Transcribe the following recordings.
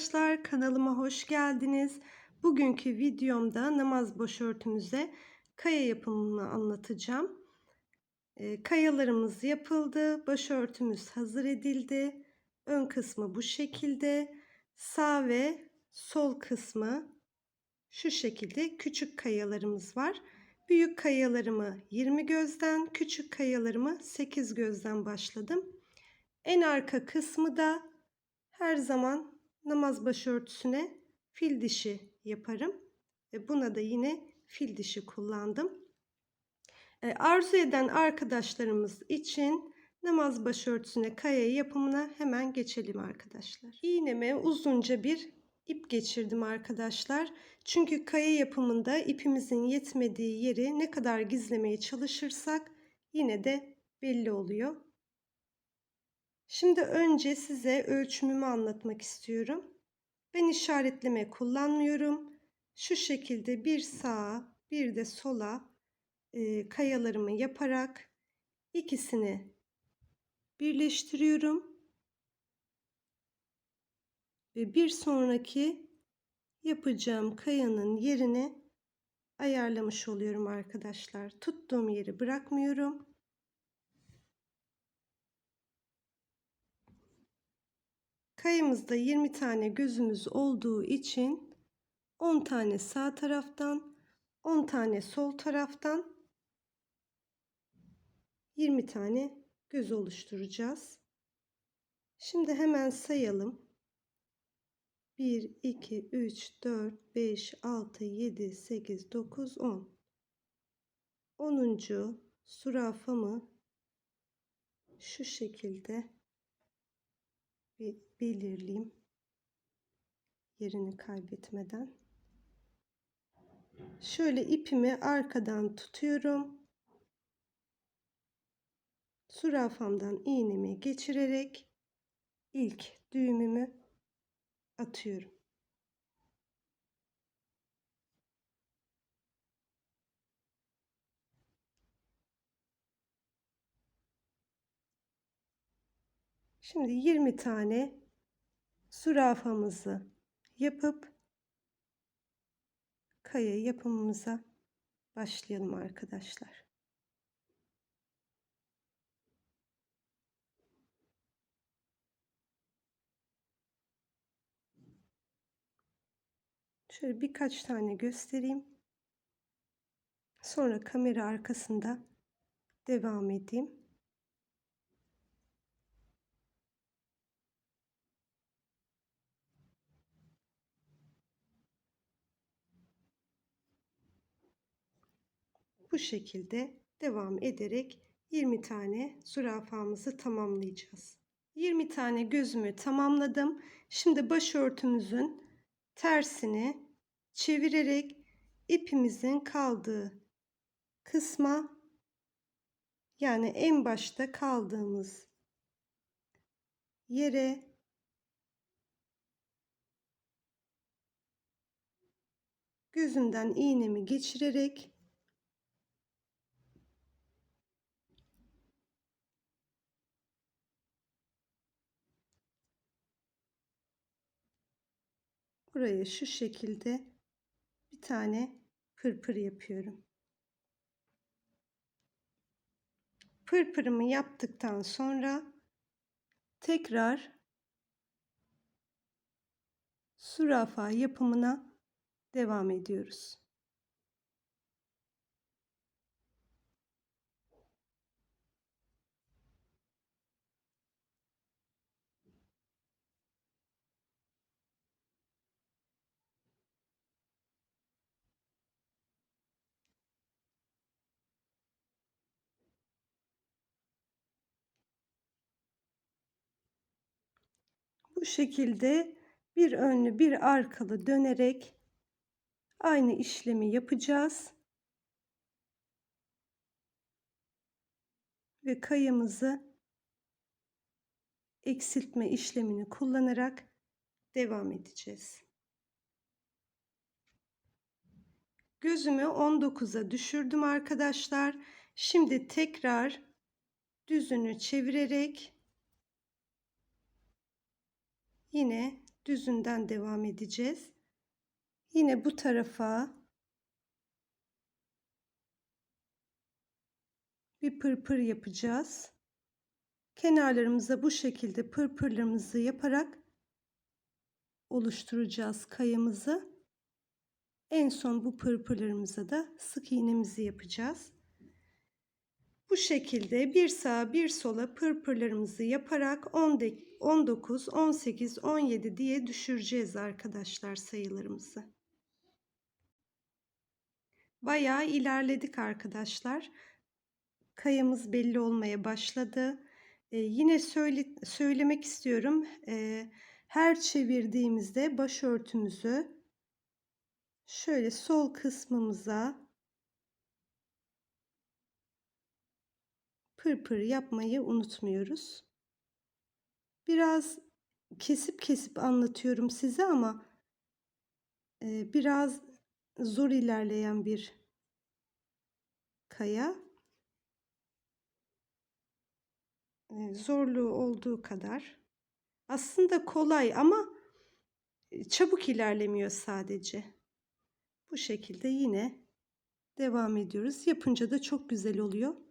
arkadaşlar kanalıma hoş geldiniz. Bugünkü videomda namaz başörtümüze kaya yapımını anlatacağım. Ee, kayalarımız yapıldı. Başörtümüz hazır edildi. Ön kısmı bu şekilde. Sağ ve sol kısmı şu şekilde küçük kayalarımız var. Büyük kayalarımı 20 gözden, küçük kayalarımı 8 gözden başladım. En arka kısmı da her zaman namaz başörtüsüne fil dişi yaparım. Ve buna da yine fil dişi kullandım. E, arzu eden arkadaşlarımız için namaz başörtüsüne kaya yapımına hemen geçelim arkadaşlar. İğneme uzunca bir ip geçirdim arkadaşlar. Çünkü kaya yapımında ipimizin yetmediği yeri ne kadar gizlemeye çalışırsak yine de belli oluyor. Şimdi önce size ölçümümü anlatmak istiyorum. Ben işaretleme kullanmıyorum. Şu şekilde bir sağa bir de sola e, kayalarımı yaparak ikisini birleştiriyorum. Ve bir sonraki yapacağım kayanın yerini ayarlamış oluyorum arkadaşlar. Tuttuğum yeri bırakmıyorum. Kayımızda 20 tane gözümüz olduğu için 10 tane sağ taraftan 10 tane sol taraftan 20 tane göz oluşturacağız. Şimdi hemen sayalım. 1, 2, 3, 4, 5, 6, 7, 8, 9, 10. 10. surafamı şu şekilde bir belirleyeyim. Yerini kaybetmeden. Şöyle ipimi arkadan tutuyorum. Surafamdan iğnemi geçirerek ilk düğümümü atıyorum. Şimdi 20 tane zürafamızı yapıp kaya yapımımıza başlayalım arkadaşlar. Şöyle birkaç tane göstereyim. Sonra kamera arkasında devam edeyim. Bu şekilde devam ederek 20 tane zürafamızı tamamlayacağız. 20 tane gözümü tamamladım. Şimdi başörtümüzün tersini çevirerek ipimizin kaldığı kısma yani en başta kaldığımız yere gözümden iğnemi geçirerek buraya şu şekilde bir tane pırpır yapıyorum. Pırpırımı yaptıktan sonra tekrar surafa yapımına devam ediyoruz. Bu şekilde bir önlü bir arkalı dönerek aynı işlemi yapacağız. Ve kayamızı eksiltme işlemini kullanarak devam edeceğiz. Gözümü 19'a düşürdüm arkadaşlar. Şimdi tekrar düzünü çevirerek yine düzünden devam edeceğiz. Yine bu tarafa bir pırpır yapacağız. Kenarlarımıza bu şekilde pırpırlarımızı yaparak oluşturacağız kayamızı. En son bu pırpırlarımıza da sık iğnemizi yapacağız. Bu şekilde bir sağa bir sola pırpırlarımızı yaparak 19, 18, 17 diye düşüreceğiz arkadaşlar sayılarımızı. Bayağı ilerledik arkadaşlar. Kayamız belli olmaya başladı. Ee, yine söyle, söylemek istiyorum. Ee, her çevirdiğimizde başörtümüzü şöyle sol kısmımıza pırpır yapmayı unutmuyoruz. Biraz kesip kesip anlatıyorum size ama e, biraz zor ilerleyen bir kaya. E, zorluğu olduğu kadar. Aslında kolay ama çabuk ilerlemiyor sadece. Bu şekilde yine devam ediyoruz. Yapınca da çok güzel oluyor.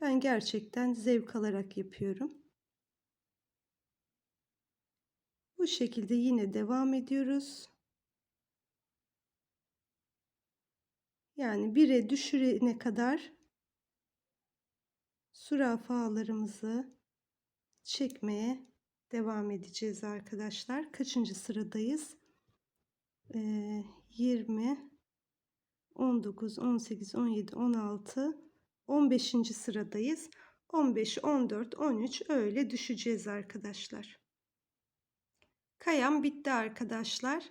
Ben gerçekten zevk alarak yapıyorum. Bu şekilde yine devam ediyoruz. Yani bire düşürene kadar sürafalarımızı çekmeye devam edeceğiz arkadaşlar. Kaçıncı sıradayız? Ee, 20 19 18 17 16 15. sıradayız. 15, 14, 13 öyle düşeceğiz arkadaşlar. Kayam bitti arkadaşlar.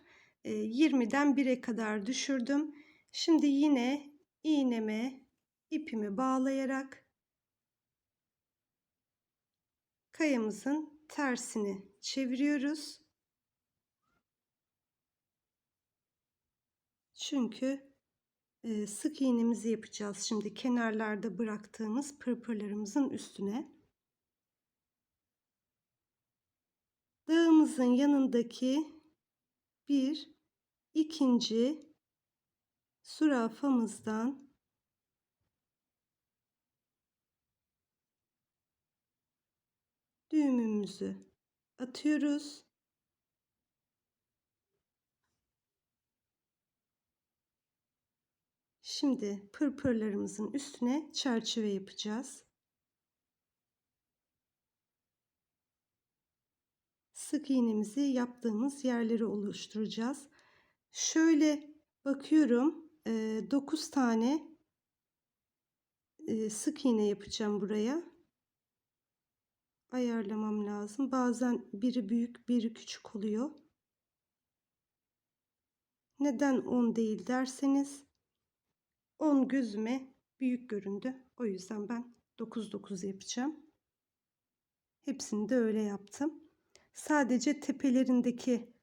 20'den ee, 1'e kadar düşürdüm. Şimdi yine iğneme ipimi bağlayarak kayamızın tersini çeviriyoruz. Çünkü sık iğnemizi yapacağız şimdi kenarlarda bıraktığımız pırpırlarımızın üstüne. Dağımızın yanındaki bir ikinci surafamızdan düğümümüzü atıyoruz. Şimdi pırpırlarımızın üstüne çerçeve yapacağız. Sık iğnemizi yaptığımız yerleri oluşturacağız. Şöyle bakıyorum 9 tane sık iğne yapacağım buraya. Ayarlamam lazım. Bazen biri büyük biri küçük oluyor. Neden 10 değil derseniz 10 gözüme büyük göründü. O yüzden ben 9 9 yapacağım. Hepsini de öyle yaptım. Sadece tepelerindeki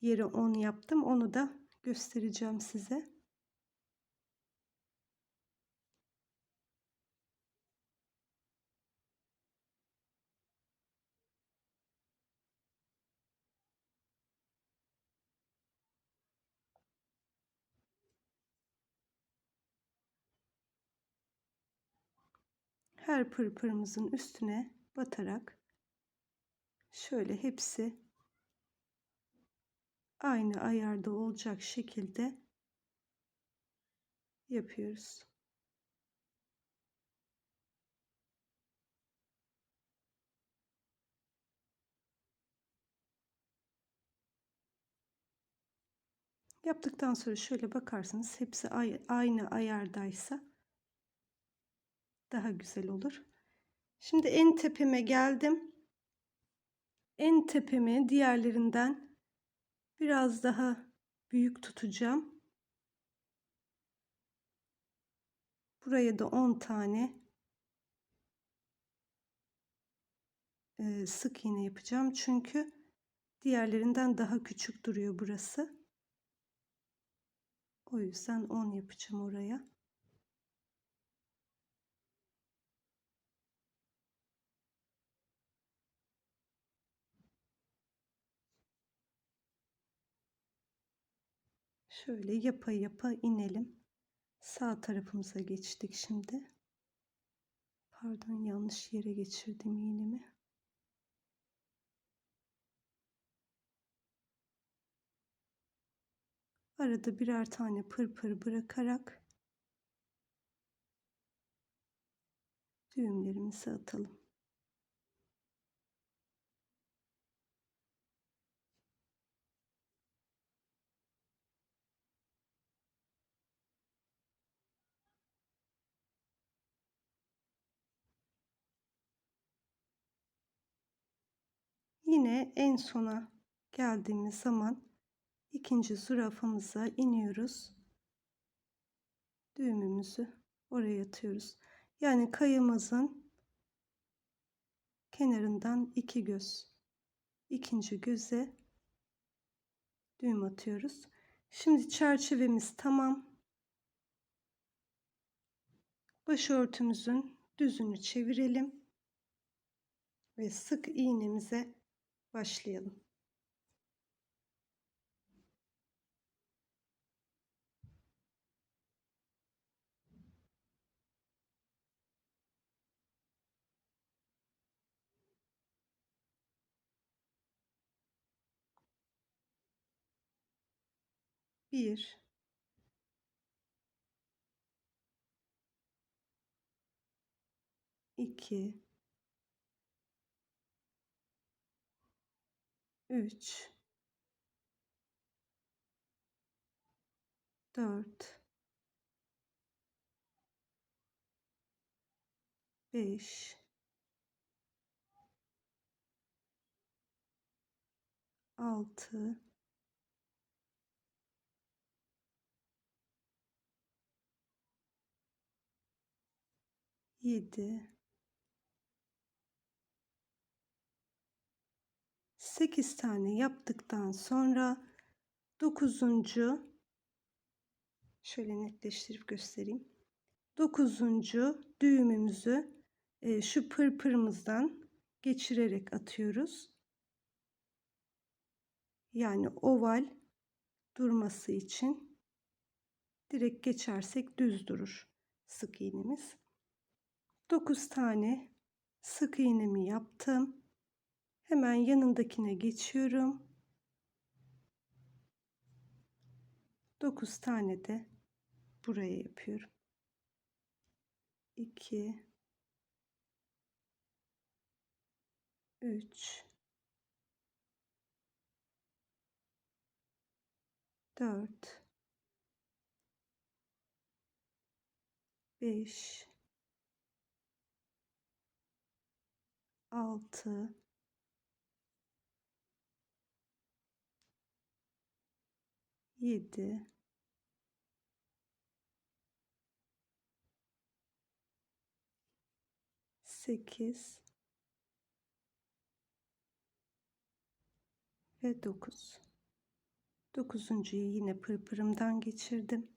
yeri 10 yaptım. Onu da göstereceğim size. Her pırpırımızın üstüne batarak şöyle hepsi aynı ayarda olacak şekilde yapıyoruz. Yaptıktan sonra şöyle bakarsanız hepsi aynı ayardaysa daha güzel olur. Şimdi en tepeme geldim. En tepemi diğerlerinden biraz daha büyük tutacağım. Buraya da 10 tane sık iğne yapacağım. Çünkü diğerlerinden daha küçük duruyor burası. O yüzden 10 yapacağım oraya. Şöyle yapa yapa inelim. Sağ tarafımıza geçtik şimdi. Pardon yanlış yere geçirdim iğnemi. Arada birer tane pırpır bırakarak düğümlerimizi atalım. Yine en sona geldiğimiz zaman ikinci zürafamıza iniyoruz. Düğümümüzü oraya atıyoruz. Yani kayamızın kenarından iki göz. ikinci göze düğüm atıyoruz. Şimdi çerçevemiz tamam. Başörtümüzün düzünü çevirelim ve sık iğnemize başlayalım. Bir, iki, üç, dört, beş, altı, yedi, sekiz tane yaptıktan sonra dokuzuncu şöyle netleştirip göstereyim. Dokuzuncu düğümümüzü e, şu pırpırımızdan geçirerek atıyoruz. Yani oval durması için direkt geçersek düz durur sık iğnemiz. 9 tane sık iğnemi yaptım. Hemen yanındakine geçiyorum. 9 tane de buraya yapıyorum. 2 3 4 5 6 7 8 ve 9 dokuzuncuyu yine pırpırımdan geçirdim.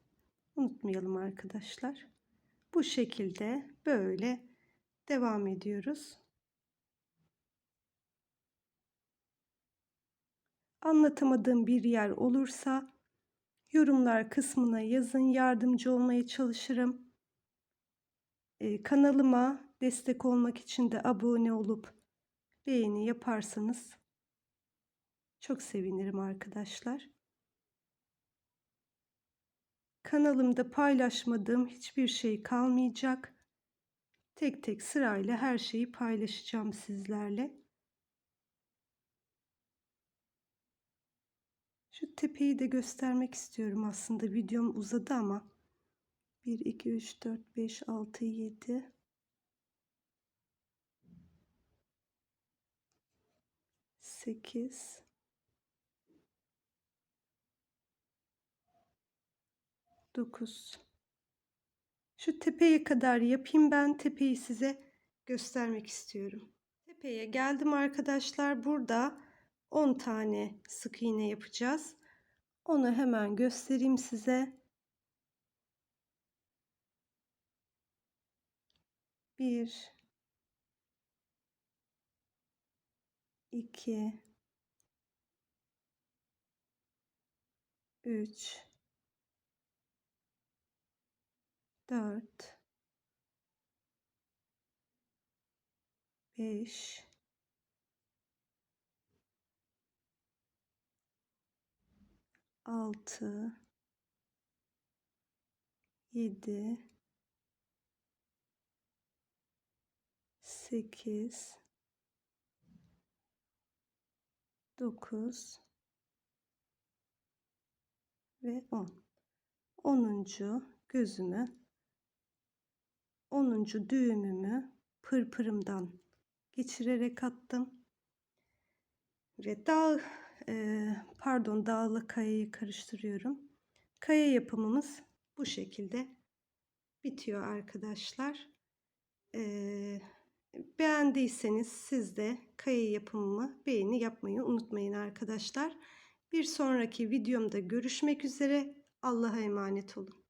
Unutmayalım arkadaşlar. Bu şekilde böyle devam ediyoruz. Anlatamadığım bir yer olursa yorumlar kısmına yazın. Yardımcı olmaya çalışırım. Ee, kanalıma destek olmak için de abone olup beğeni yaparsanız çok sevinirim arkadaşlar. Kanalımda paylaşmadığım hiçbir şey kalmayacak. Tek tek sırayla her şeyi paylaşacağım sizlerle. Şu tepeyi de göstermek istiyorum aslında. Videom uzadı ama. 1, 2, 3, 4, 5, 6, 7. Sekiz. Dokuz. Şu tepeye kadar yapayım ben. Tepeyi size göstermek istiyorum. Tepeye geldim arkadaşlar. Burada 10 tane sık iğne yapacağız. Onu hemen göstereyim size. 1 2 3 4 5 6 7 8 9 ve 10. 10. gözümü 10. düğümümü pırpırımdan geçirerek attım. Ve dağ e, pardon dağla kayayı karıştırıyorum. Kaya yapımımız bu şekilde bitiyor arkadaşlar. E, beğendiyseniz siz de kaya yapımımı beğeni yapmayı unutmayın arkadaşlar. Bir sonraki videomda görüşmek üzere. Allah'a emanet olun.